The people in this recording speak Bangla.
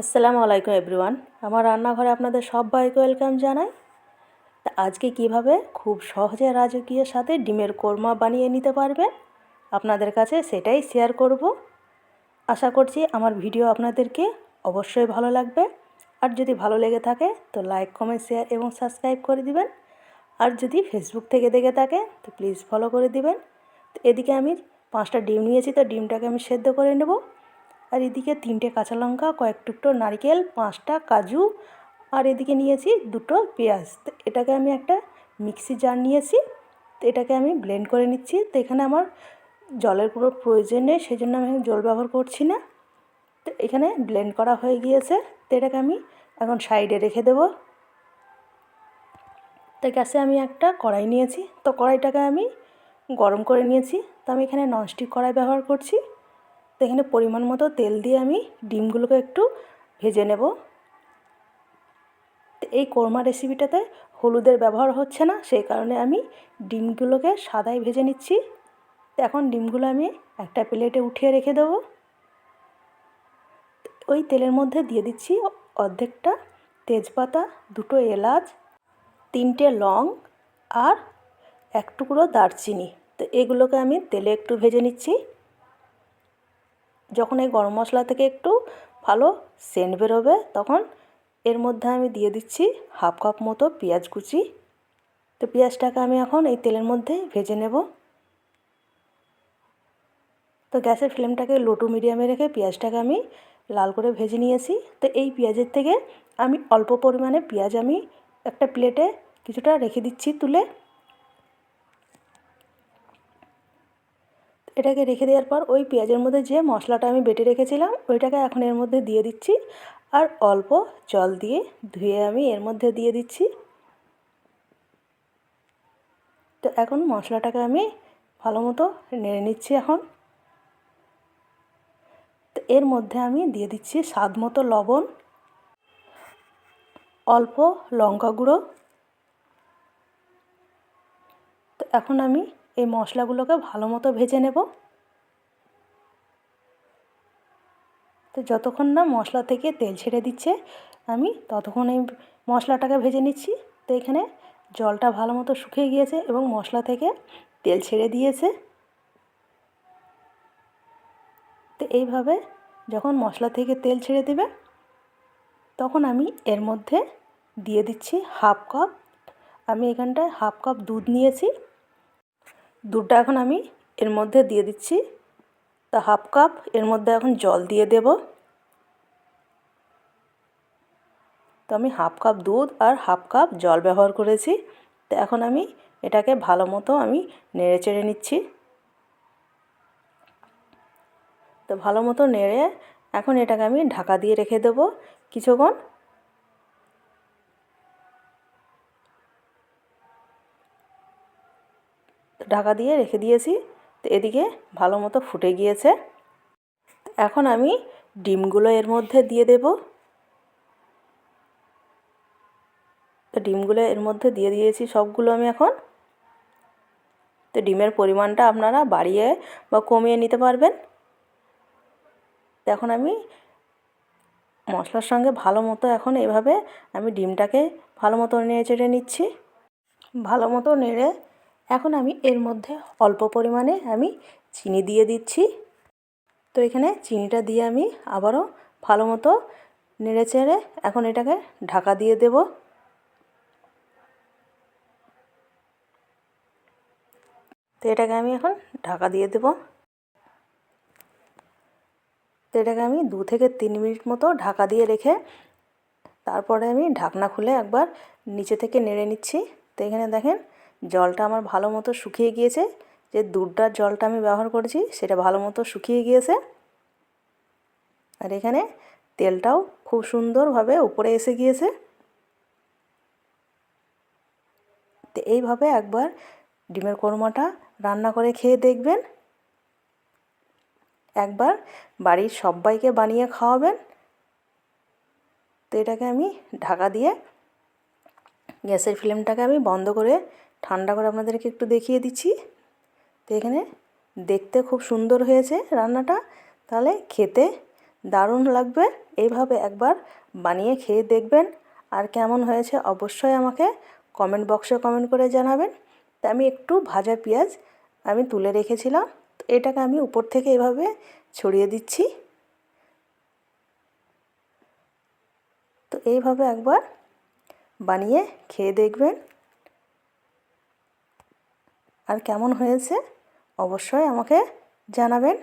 আসসালামু আলাইকুম এভরিওয়ান। আমার রান্নাঘরে আপনাদের সবাইকে ওয়েলকাম জানাই। তা আজকে কীভাবে? খুব সহজে রাজকীয় সাথে ডিমের কোরমা বানিয়ে নিতে পারবেন। আপনাদের কাছে সেটাই শেয়ার করব। আশা করছি আমার ভিডিও আপনাদেরকে অবশ্যই ভালো লাগবে। আর যদি ভালো লেগে থাকে, তো লাইক, কমেন্ট, শেয়ার এবং সাবস্ক্রাইব করে দিবেন। আর যদি ফেসবুক থেকে দেখে থাকে, তো প্লিজ ফলো করে দিবেন। তো এদিকে আমি পাঁচটা ডিম নিয়েছি, তো ডিমটাকে আমি সেদ্ধ করে নেব। আর এদিকে তিনটে কাঁচা লঙ্কা, কয়েক টুকরো নারকেল, পাঁচটা কাজু আর এদিকে নিয়েছি দুটো পেঁয়াজ। তো এটাকে আমি একটা মিক্সি জার নিয়েছি, তো এটাকে আমি ব্লেন্ড করে নিচ্ছি। তো এখানে আমার জলের কোনো প্রয়োজন নেই সেই জন্য আমি জল ব্যবহার করছি না। তো এখানে ব্লেন্ড করা হয়ে গিয়েছে, তো এটাকে আমি এখন সাইডে রেখে দেবো। তো গ্যাসে আমি একটা কড়াই নিয়েছি, তো কড়াইটাকে আমি গরম করে নিয়েছি। তো আমি এখানে ননস্টিক কড়াই ব্যবহার করছি। তো এখানে পরিমাণ মতো তেল দিয়ে আমি ডিমগুলোকে একটু ভেজে নেব। এই কোরমা রেসিপিটাতে হলুদের ব্যবহার হচ্ছে না, সেই কারণে আমি ডিমগুলোকে সাদাই ভেজে নিচ্ছি। এখন ডিমগুলো আমি একটা প্লেটে উঠিয়ে রেখে দেবো। ওই তেলের মধ্যে দিয়ে দিচ্ছি অর্ধেকটা তেজপাতা, দুটো এলাচ, তিনটে লং আর এক টুকরো দারচিনি। তো এগুলোকে আমি তেলে একটু ভেজে নিচ্ছি। যখন এই গরম মশলা থেকে একটু ভালো সেন্ট বেরোবে, তখন এর মধ্যে আমি দিয়ে দিচ্ছি হাফ কাপ মতো পেঁয়াজ কুচি। তো পেঁয়াজটাকে আমি এখন এই তেলের মধ্যে ভেজে নেব। তো গ্যাসের ফ্লেমটাকে লো টু মিডিয়ামে রেখে পেঁয়াজটাকে আমি লাল করে ভেজে নিয়েছি। তো এই পেঁয়াজের থেকে আমি অল্প পরিমাণে পেঁয়াজ আমি একটা প্লেটে কিছুটা রেখে দিচ্ছি তুলে। এটাকে রেখে দেওয়ার পর ওই পেঁয়াজের মধ্যে যে মশলাটা আমি বেটে রেখেছিলাম, ওইটাকে এখন এর মধ্যে দিয়ে দিচ্ছি। আর অল্প জল দিয়ে ধুয়ে আমি এর মধ্যে দিয়ে দিচ্ছি। তো এখন মশলাটাকে আমি ভালো মতো নেড়ে নিচ্ছি এখন। তো এর মধ্যে আমি দিয়ে দিচ্ছি স্বাদ মতো লবণ, অল্প লঙ্কা গুঁড়ো। তো এখন আমি এই মশলাগুলোকে ভালো মতো ভেজে নেব। তো যতক্ষণ না মশলা থেকে তেল ছেড়ে দিচ্ছে, আমি ততক্ষণ এই মশলাটাকে ভেজে নিচ্ছি। তো এখানে জলটা ভালো মতো শুকিয়ে গিয়েছে এবং মশলা থেকে তেল ছেড়ে দিয়েছে। তো এইভাবে যখন মশলা থেকে তেল ছেড়ে দেবে, তখন আমি এর মধ্যে দিয়ে দিচ্ছি হাফ কাপ। আমি এখানটায় হাফ কাপ দুধ নিয়েছি। দুধটা এখন আমি এর মধ্যে দিয়ে দিচ্ছি। তা হাফ কাপ, এর মধ্যে এখন জল দিয়ে দেব। তো আমি হাফ কাপ দুধ আর হাফ কাপ জল ব্যবহার করেছি। তো এখন আমি এটাকে ভালো মতো আমি নেড়ে চেড়ে নিচ্ছি। তো ভালো মতো নেড়ে এখন এটাকে আমি ঢাকা দিয়ে রেখে দেবো। কিছুক্ষণ ঢাকা দিয়ে রেখে দিয়েছি। তো এদিকে ভালো মতো ফুটে গিয়েছে। এখন আমি ডিমগুলো এর মধ্যে দিয়ে দেব। তো ডিমগুলো এর মধ্যে দিয়ে দিয়েছি সবগুলো আমি এখন। তো ডিমের পরিমাণটা আপনারা বাড়িয়ে বা কমিয়ে নিতে পারবেন। এখন আমি মশলার সঙ্গে ভালো মতো এখন এভাবে আমি ডিমটাকে ভালো মতো নেড়ে চেড়ে নিচ্ছি। ভালো মতো নেড়ে এখন আমি এর মধ্যে অল্প পরিমাণে আমি চিনি দিয়ে দিচ্ছি। তো এখানে চিনিটা দিয়ে আমি আবারও ভালো মতো নেড়ে চেড়ে এখন এটাকে ঢাকা দিয়ে দেব। তো এটাকে আমি এখন ঢাকা দিয়ে দেব। তো এটাকে আমি দু থেকে তিন মিনিট মতো ঢাকা দিয়ে রেখে তারপরে আমি ঢাকনা খুলে একবার নিচে থেকে নেড়ে নিচ্ছি। তো এখানে দেখেন জলটা আমার ভালো মতো শুকিয়ে গিয়েছে, যে দুধটার জলটা আমি ব্যবহার করেছি সেটা ভালো মতো শুকিয়ে গিয়েছে। আর এখানে তেলটাও খুব সুন্দরভাবে উপরে এসে গিয়েছে। তো এইভাবে একবার ডিমের কোরমাটা রান্না করে খেয়ে দেখবেন। একবার বাড়ির সবাইকে বানিয়ে খাওয়াবেন। তো এটাকে আমি ঢাকা দিয়ে গ্যাসের ফ্লেমটাকে আমি বন্ধ করে ঠান্ডা করে আপনাদেরকে একটু দেখিয়ে দিচ্ছি। তো এখানে দেখতে খুব সুন্দর হয়েছে রান্নাটা। তাহলে খেতে দারুণ লাগবে। এইভাবে একবার বানিয়ে খেয়ে দেখবেন। আর কেমন হয়েছে অবশ্যই আমাকে কমেন্ট বক্সে কমেন্ট করে জানাবেন। তা আমি একটু ভাজা পেঁয়াজ আমি তুলে রেখেছিলাম। তো এটাকে আমি উপর থেকে এভাবে ছড়িয়ে দিচ্ছি। তো এইভাবে একবার বানিয়ে খেয়ে দেখবেন। আর কেমন হয়েছে অবশ্যই আমাকে জানাবেন।